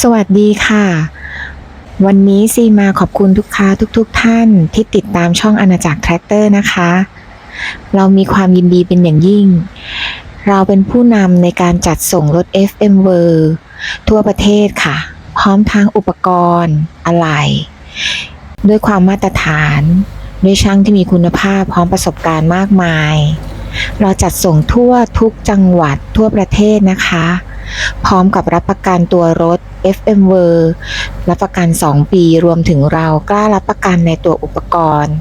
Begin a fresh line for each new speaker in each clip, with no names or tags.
สวัสดีค่ะ วันนี้ซีมาขอบคุณทุกค้าทุกๆทท่านที่ติดตามช่องอาณาจักรแทรกเตอร์นะคะ เรามีความยินดีเป็นอย่างยิ่ง เราเป็นผู้นำในการจัดส่งรถ FM w o r ทั่วประเทศค่ะ พร้อมทั้งอุปกรณ์อะไหล่ด้วยความมาตรฐาน ด้วยช่างที่มีคุณภาพพร้อมประสบการณ์มากมาย เราจัดส่งทั่วทุกจังหวัดทั่วประเทศนะคะ พร้อมกับรับประกันตัวรถ FM w o r รับประกัน 2 ปี รวมถึงเรากล้ารับประกันในตัวอุปกรณ์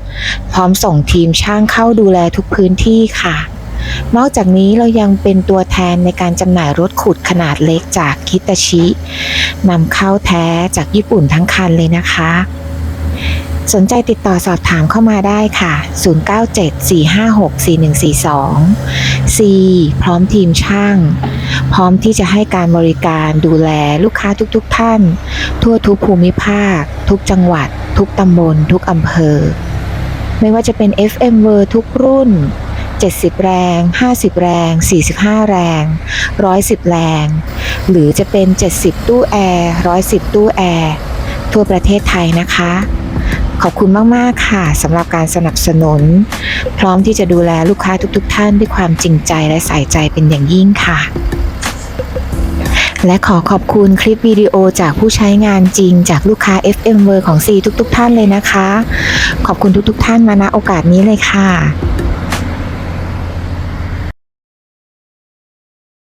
พร้อมส่งทีมช่างเข้าดูแลทุกพื้นที่ค่ะ นอกจากนี้เรายังเป็นตัวแทนในการจำหน่ายรถขุดขนาดเล็กจากคิตาชินำเข้าแท้จากญี่ปุ่นทั้งคันเลยนะคะสนใจติดต่อสอบถามเข้ามาได้ค่ะ 0974564142 C พร้อมทีมช่าง พร้อมที่จะให้การบริการดูแลลูกค้าทุกๆทท่าน ทั่วทุกภูมิภาค ทุกจังหวัด ทุกตำบล ทุกอำเภอ ไม่ว่าจะเป็น FM w o r ทุกรุ่น 70 แรง 50 แรง 45 แรง 110 แรง หรือจะเป็น 70 ตู้แอร์ 110 ตู้แอร์ ทั่วประเทศไทยนะคะ ขอบคุณมากๆค่ะสำหรับการสนับสนุน พร้อมที่จะดูแลลูกค้าทุก ๆ ท่านด้วยความจริงใจและใส่ใจเป็นอย่างยิ่งค่ะ และขอขอบคุณคลิปวิดีโอจากผู้ใช้งานจริงจากลูกค้า FM w o r ของ C ทุก ๆ ท่านเลยนะคะ ขอบคุณทุก ๆ ท่านมาณโอกาสนี้เลยค่ะ